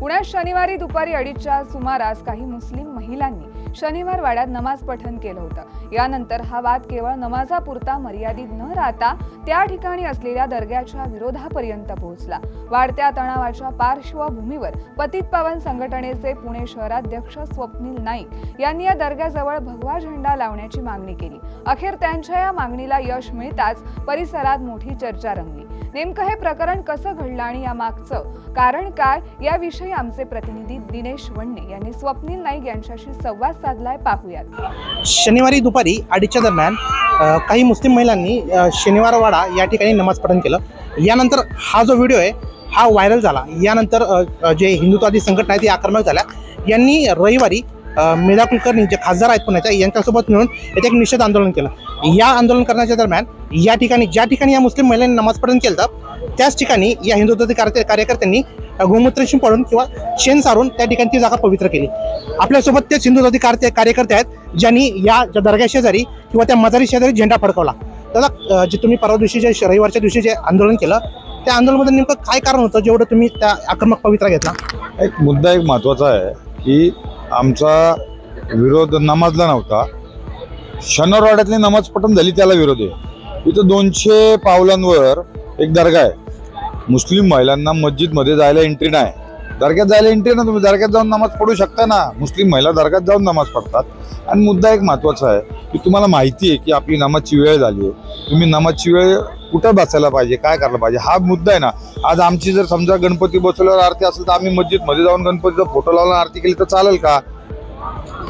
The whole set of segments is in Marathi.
पुण्यात शनिवारी दुपारी अडीचच्या सुमारास काही मुस्लिम महिलांनी शनिवार वाड्यात नमाज पठण केलं होतं. यानंतर हा वाद केवळ नमाजापुरता मर्यादित न राहता त्या ठिकाणी असलेल्या दर्ग्याच्या विरोधापर्यंत पोहोचला. वाढत्या तणावाच्या पार्श्वभूमीवर पतित पावन संघटनेचे पुणे शहराध्यक्ष स्वप्नील नाईक यांनी या दर्ग्याजवळ भगवा झेंडा लावण्याची मागणी केली. अखेर त्यांच्या या मागणीला यश मिळताच परिसरात मोठी चर्चा रंगली. नेमकं हे प्रकरण कसं घडलं आणि या मागचं कारण काय? याविषयी आमचे प्रतिनिधी दिनेश वणणे यांनी स्वप्नील नाईक यांच्याशी संवाद साधलाय. पाहूयात. शनिवारी दुपारी अडीचच्या दरम्यान काही मुस्लिम महिलांनी शनिवारवाडा या ठिकाणी नमाज पठण केलं. यानंतर हा जो व्हिडिओ आहे हा व्हायरल झाला. यानंतर जे हिंदुत्वादी संघटना आहे ती आक्रमक झाल्या. यांनी रविवारी अ, मेधा कुलकर्णी जे खासदार आहेत पुण्याच्या यांच्यासोबत मिळून येथे एक निषेध आंदोलन केलं. या आंदोलन करण्याच्या दरम्यान या ठिकाणी ज्या ठिकाणी या मुस्लिम महिलांनी नमाज पठण केलं त्याच ठिकाणी या हिंदुत्वादी कार्यकर्त्यांनी गोमूत्रशी पडून किंवा शेण सारून त्या ठिकाणी ती जागा पवित्र केली. आपल्यासोबत तेच हिंदुत्वादी कार्य कार्यकर्ते आहेत ज्यांनी या ज्या शेजारी किंवा त्या मजारी शेजारी झेंडा फडकवला. त्याला जे तुम्ही परवा दिवशी जे रविवारच्या दिवशी जे आंदोलन केलं त्या आंदोलनामध्ये नेमकं काय कारण होतं जेवढं तुम्ही त्या आक्रमक पवित्रा घेतला? एक मुद्दा एक महत्त्वाचा आहे की आमचा विरोध नमाजला नव्हता. शनिवारवाड्यातली नमाज पठण झाली त्याला विरोध आहे. इथं दोनशे पावलांवर एक दर्गा आहे. मुस्लिम महिलांना मस्जिदमध्ये जायला एंट्री नाही. दर्ग्यात जायला एंट्री ना तुम्ही दर्ग्यात जाऊन नमाज पडू शकता ना. मुस्लिम महिला दर्ग्यात जाऊन नमाज पडतात आणि मुद्दा एक महत्त्वाचा आहे की तुम्हाला माहिती आहे की आपली नमाजची वेळ झाली आहे. तुम्ही नमाजची वेळ कुठं बसायला पाहिजे काय करायला पाहिजे हा मुद्दा आहे ना. आज आमची जर समजा गणपती बसवल्यावर आरती असेल तर आम्ही मस्जिदमध्ये जाऊन गणपतीचा फोटो लावून आरती केली तर चालेल का?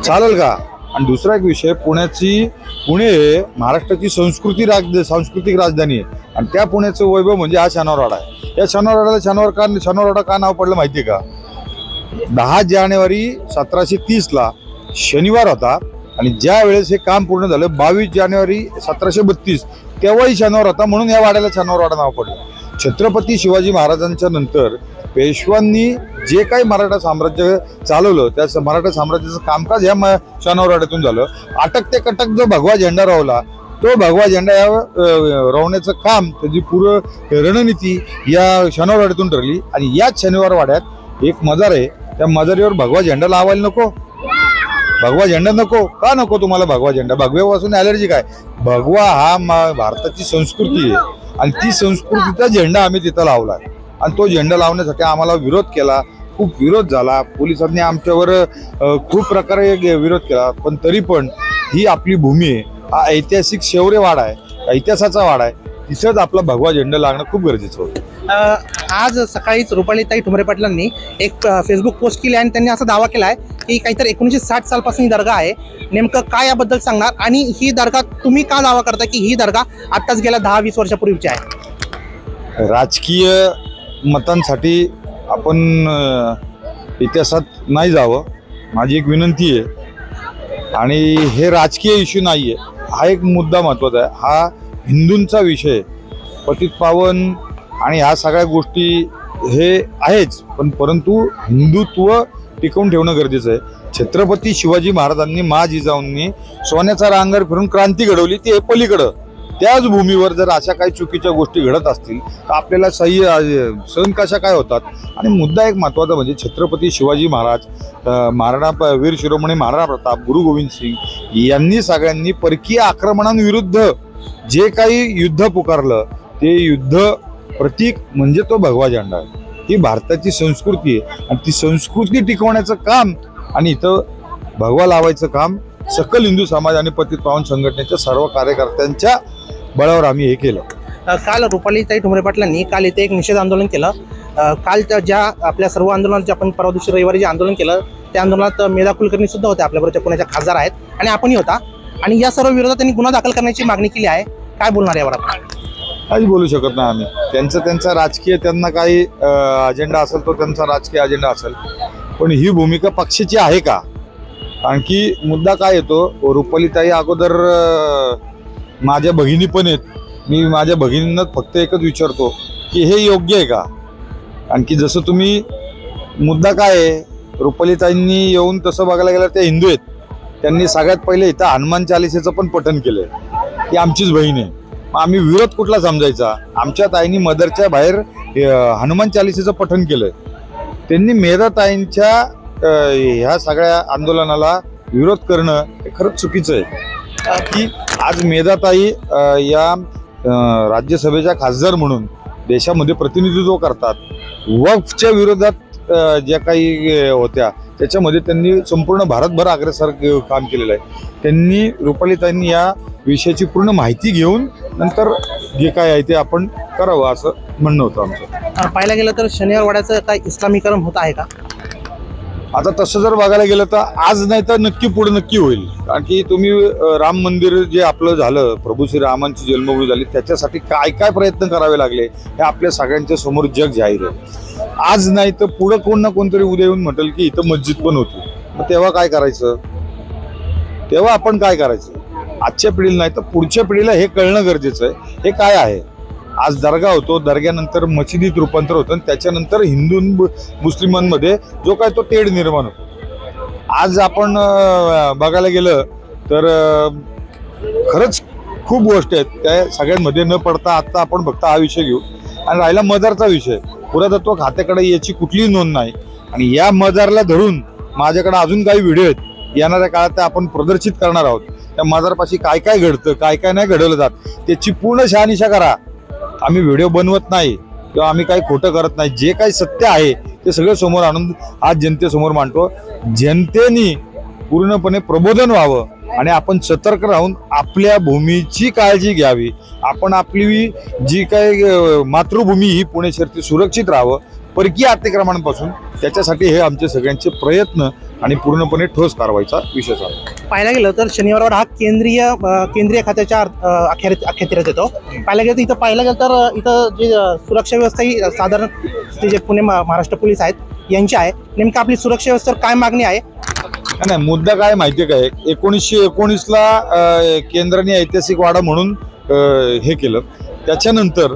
चालेल का? आणि दुसरा एक विषय पुण्याची पुणे महाराष्ट्राची संस्कृती राज सांस्कृतिक राजधानी आहे. आणि त्या पुण्याचं वैभव म्हणजे हा शनिवारवाडा आहे. या शनिवारवाड्याला शनिवार का शनिवारवाडा का नाव पडलं माहिती आहे का? दहा जानेवारी सतराशे तीसला शनिवार होता आणि ज्या वेळेस हे काम पूर्ण झालं बावीस जानेवारी सतराशे बत्तीस तेव्हाही शनिवार होता म्हणून या वाड्याला शनिवारवाडा नाव पडलं. छत्रपती शिवाजी महाराजांच्या नंतर पेशवांनी जे काही मराठा साम्राज्य चालवलं त्या स- मराठा साम्राज्याचं कामकाज ह्या म- शनिवारवाड्यातून झालं. अटक ते कटक जो भगवा झेंडा रावला तो भगवा झेंडा या रावण्याचं काम त्याची पूर्ण रणनीती या शनिवारवाड्यातून ठरली. आणि याच शनिवारवाड्यात एक मजार आहे त्या मजारीवर भगवा झेंडा लावायला नको. भगवा झेंडा नको का नको तुम्हाला भगवा झेंडा? भगव्यापासून ॲलर्जी काय? भगवा हा भारताची संस्कृती आहे. आणि ती संस्कृतीचा झेंडा आम्ही तिथं लावला आणि तो झेंडा लावण्यासाठी आम्हाला विरोध केला. खूप विरोध झाला. पोलिसांनी आमच्यावर खूप प्रकारे विरोध केला. पण तरी पण ही आपली भूमी आहे. हा ऐतिहासिक शौर्य वाडा आहे. इतिहासाचा वाडा आहे. तिथंच आपला भगवा झेंडा लागणं खूप गरजेचं होतं. आज सकाळीच रुपालीताई ठुमरे पाटलांनी एक फेसबुक पोस्ट केली आणि त्यांनी असा दावा केला आहे की काहीतरी एकोणीसशे साठ सालपासून ही दर्गा आहे. नेमकं काय याबद्दल सांगणार? आणि ही दर्गा तुम्ही का दावा करता की ही दर्गा आत्ताच गेल्या दहा वीस वर्षापूर्वीची आहे? राजकीय मतांसाठी आपण इतिहासात नाही जावं. माझी एक विनंती आहे. आणि हे राजकीय इश्यू नाही आहे हा एक मुद्दा महत्त्वाचा आहे. हा हिंदूंचा विषय पतित पावन आणि ह्या सगळ्या गोष्टी हे आहेच. पण परंतु हिंदुत्व टिकवून ठेवणं गरजेचं आहे. छत्रपती शिवाजी महाराजांनी मा जिजाऊंनी सोन्याचा रांगर फिरून क्रांती घडवली ती हे पलीकडं. त्याच भूमीवर जर अशा काही चुकीच्या गोष्टी घडत असतील तर आपल्याला सही सहन कशा काय होतात? आणि मुद्दा एक महत्त्वाचा म्हणजे छत्रपती शिवाजी महाराज महाराणा प- वीर शिरोमणी महाराणा प्रताप गुरु गोविंद सिंग यांनी सगळ्यांनी परकीय आक्रमणांविरुद्ध जे काही युद्ध पुकारलं ते युद्ध प्रतीक म्हणजे तो भगवा झेंडा आहे. ही भारताची संस्कृती आहे. आणि ती संस्कृती टिकवण्याचं काम आणि इथं भगवा लावायचं काम सकल हिंदू समाज आणि पतित पावन संघटनेच्या सर्व कार्यकर्त्यांच्या बळावर आम्ही हे केलं. काल रुपालीताई ठुमरे पाटलांनी काल इथे एक निषेध आंदोलन केलं. काल त्या ज्या आपल्या सर्व आंदोलनात जे आपण परवा दिवशी रविवारी जे आंदोलन केलं त्या आंदोलनात मेधा कुलकर्णी सुद्धा होते आपल्याबरोबर पुण्याच्या खासदार आहेत. आणि आपणही होता. आणि या सर्व विरोधात त्यांनी गुन्हा दाखल करण्याची मागणी केली आहे. काय बोलणार यावर आपण? काहीच बोलू शकत नाही आम्ही. त्यांचं त्यांचा राजकीय त्यांना काही अजेंडा असेल तो त्यांचा राजकीय अजेंडा असेल. पण ही भूमिका पक्षाची आहे का? कारण की मुद्दा काय येतो? रुपालीताई अगोदर माझ्या भगिनी पण आहेत. मी माझ्या भगिनींना फक्त एकच विचारतो की हे योग्य आहे का? आणखी जसं तुम्ही मुद्दा काय आहे? रुपालीताईंनी येऊन तसं बघायला गेलं ते हिंदू आहेत. त्यांनी सगळ्यात पहिले इथं हनुमान चालिसेचं पण पठण आहे ती आमचीच बहीण आहे. आम्ही विरोध कुठला समजायचा? आमच्या ताईंनी मदरच्या बाहेर हनुमान चालिसेचं पठण केलं. त्यांनी मेधाताईंच्या ह्या सगळ्या आंदोलनाला विरोध करणं हे खरंच चुकीचं आहे. की आज मेधाताई या राज्यसभेच्या खासदार म्हणून देशामध्ये प्रतिनिधित्व करतात. वक्फच्या विरोधात ज्या काही होत्या त्याच्यामध्ये त्यांनी संपूर्ण भारतभर अग्रेसर काम केलेलं आहे. त्यांनी रुपालीताईंनी या विषयाची पूर्ण माहिती घेऊन नंतर जे काय आहे ते आपण करावं असं म्हणणं होतं आमचं. पाहायला गेलं तर शनिवार वाड्याचं काय इस्लामीकरण होत आहे का? आता तसं जर बघायला गेलं तर आज नाही तर नक्की पुढे नक्की होईल. कारण की तुम्ही राम मंदिर जे आपलं झालं प्रभू श्री रामांची जन्मभूमी झाली त्याच्यासाठी काय काय प्रयत्न करावे लागले हे आपल्या सगळ्यांच्या समोर जग जाहीर आहे. आज नाही तर पुढं कोण ना कोणतरी उद्या येऊन म्हटल की इथं मस्जिद पण होती. मग तेव्हा काय करायचं? तेव्हा आपण काय करायचं? आजच्या पिढीला नाही तर पुढच्या पिढीला हे कळणं गरजेचं आहे. हे काय आहे? आज दर्गा होतो दर्ग्यानंतर मशिदीत रूपांतर होतं आणि त्याच्यानंतर हिंदू मुस्लिमांमध्ये जो काय तो तेढ निर्माण होतो. आज आपण बघायला गेलं तर खरंच खूप गोष्टी आहेत. त्या सगळ्यांमध्ये न पडता आत्ता आपण फक्त हा विषय घेऊ. आणि राहिला मदरचा विषय. पुरातत्व खात्याकडे याची कुठलीही नोंद नाही. आणि या मदारला धरून माझ्याकडे अजून काही व्हिडिओ आहेत येणाऱ्या काळात त्या आपण प्रदर्शित करणार आहोत. त्या मदारपाशी काय काय घडतं काय काय नाही घडवलं जात त्याची पूर्ण शहानिशा करा. आम्ही व्हिडिओ बनवत नाही किंवा आम्ही काही खोटं करत नाही. जे काही सत्य आहे ते सगळं समोर आणून आज जनतेसमोर मांडतो. जनतेने पूर्णपणे प्रबोधन व्हावं. आणि आपण सतर्क राहून आपल्या भूमीची काळजी घ्यावी. आपण आपली जी काही मातृभूमी ही पुणे शहर सुरक्षित राहावं परकीय अतिक्रमणापासून त्याच्यासाठी हे आमचे सगळ्यांचे प्रयत्न आणि पूर्णपणे ठोस कारवाईचा विषय झाला. पाहायला गेलं तर शनिवार हा केंद्रीय केंद्रीय खात्याच्या अ, अखेर येतो. पाहायला गेलं तर इथं पाहायला गेलं तर इथं जे सुरक्षा व्यवस्था ही साधारण ते जे पुणे महाराष्ट्र पोलीस आहेत यांची आहे. नेमकं आपली सुरक्षा व्यवस्थेवर काय मागणी आहे? नाही, नाही मुद्दा काय माहिती काय एकोणीसशे एकोणीसला केंद्राने ऐतिहासिक वाडा म्हणून हे केलं. त्याच्यानंतर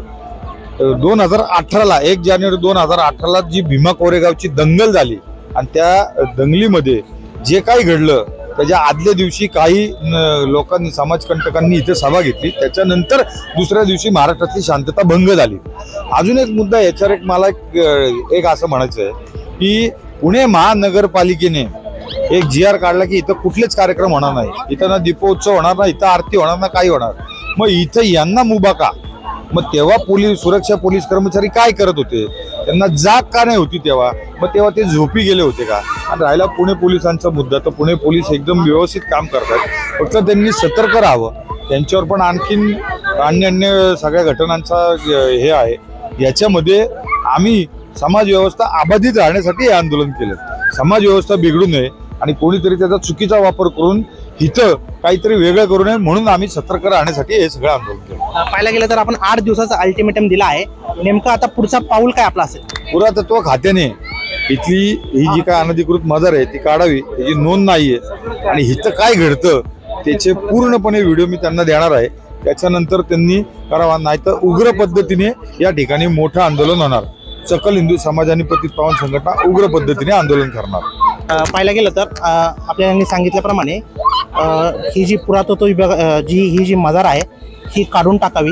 दोन हजार अठराला एक जानेवारी दोन हजार अठराला जी भीमा कोरेगावची दंगल झाली आणि त्या दंगलीमध्ये जे काही घडलं त्याच्या आदल्या दिवशी काही न- लोकांनी समाजकंटकांनी इथे सभा घेतली. त्याच्यानंतर दुसऱ्या दिवशी महाराष्ट्रातली शांतता भंग झाली. अजून एक मुद्दा याच्यावर एक मला एक एक असं म्हणायचं आहे की पुणे महानगरपालिकेने एक जी आर काढला की इथं कुठलेच कार्यक्रम होणार नाही. इथं ना दीपोत्सव होणार नाही इथं आरती होणार ना काही होणार. मग इथं यांना मुभा का? मग तेव्हा पोलीस सुरक्षा पोलीस कर्मचारी काय करत होते? त्यांना जाग का नाही होती तेव्हा? मग तेव्हा ते झोपी गेले होते का? आणि राहिला पुणे पोलिसांचा मुद्दा. तर पुणे पोलीस एकदम व्यवस्थित काम करतात. फक्त त्यांनी सतर्क राहावं. त्यांच्यावर पण आणखीन अन्य अन्य सगळ्या घटनांचा हे आहे. याच्यामध्ये आम्ही समाज व्यवस्था अबाधित राहण्यासाठी हे आंदोलन केलं. समाज व्यवस्था बिघडू नये. आणि कोणीतरी त्याचा चुकीचा वापर करून इथं काहीतरी वेगळं करू नये म्हणून आम्ही सतर्क राहण्यासाठी हे सगळं आंदोलन केलं. पाहायला गेलं तर आपण आठ दिवसाचा अल्टिमेटम दिला आहे. नेमकं आता पुढचा पाऊल काय आपला असेल? पुरातत्व खात्याने इथली ही जी काय अनधिकृत मदर आहे ती काढावी त्याची नोंद नाहीये आणि इथं काय घडतं त्याचे पूर्णपणे व्हिडिओ मी त्यांना देणार आहे. त्याच्यानंतर त्यांनी करावा नाही तर उग्र पद्धतीने या ठिकाणी मोठं आंदोलन होणार. सकल हिंदू समाज आणि पतित पावन संघटना उग्र पद्धतीने आंदोलन करणार. पाहायला गेलं तर आपल्याला सांगितल्याप्रमाणे ही जी पुरातत्व विभाग जी ही जी मजार आहे ही काढून टाकावी.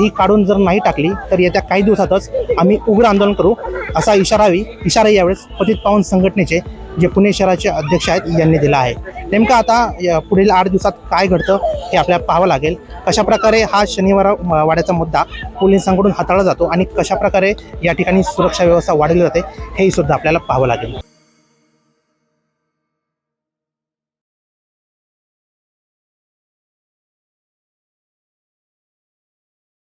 ही काढून जर नाही टाकली तर येत्या काही दिवसातच आम्ही उग्र आंदोलन करू असा इशारावी इशारा यावेळेस पतित पावन संघटनेचे जे पुणे शहराचे अध्यक्ष आहेत यांनी दिला आहे. नेमकं आता पुढील आठ दिवसात काय घडतं हे आपल्याला पाहावं लागेल. कशाप्रकारे हा शनिवार म- वाड्याचा मुद्दा पोलिसांकडून हाताळला जातो आणि कशाप्रकारे या ठिकाणी सुरक्षा व्यवस्था वाढवली जाते हेही सुद्धा आपल्याला पाहावं लागेल.